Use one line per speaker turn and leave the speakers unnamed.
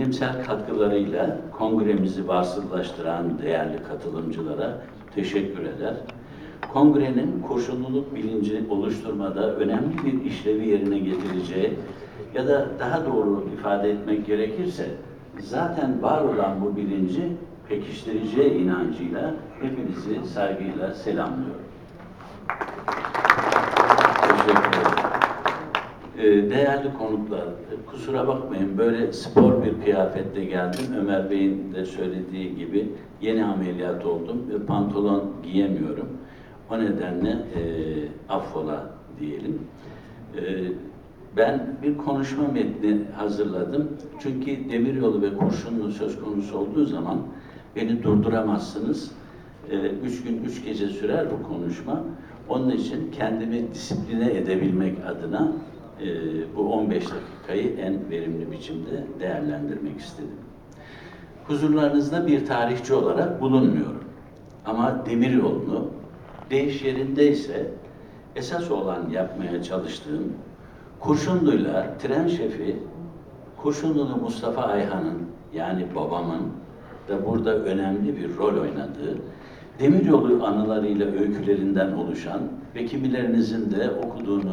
bilimsel katkılarıyla kongremizi varsıllaştıran değerli katılımcılara teşekkür eder. Kongrenin koşulluluk bilinci oluşturmada önemli bir işlevi yerine getireceği ya da daha doğru ifade etmek gerekirse zaten var olan bu bilinci pekiştireceği inancıyla hepinizi saygıyla selamlıyorum. Değerli konuklar, kusura bakmayın böyle spor bir kıyafette geldim. Ömer Bey'in de söylediği gibi yeni ameliyat oldum ve pantolon giyemiyorum. O nedenle e, affola diyelim. E, ben bir konuşma metni hazırladım. Çünkü demiryolu ve kurşunlu söz konusu olduğu zaman beni durduramazsınız. E, üç gün, üç gece sürer bu konuşma. Onun için kendimi disipline edebilmek adına e, bu 15 dakikayı en verimli biçimde değerlendirmek istedim. Huzurlarınızda bir tarihçi olarak bulunmuyorum. Ama demiryolunu değiş yerindeyse esas olan yapmaya çalıştığım Kurşunlu'yla tren şefi Kurşunlulu Mustafa Ayhan'ın yani babamın da burada önemli bir rol oynadığı demiryolu anılarıyla öykülerinden oluşan ve kimilerinizin de okuduğunu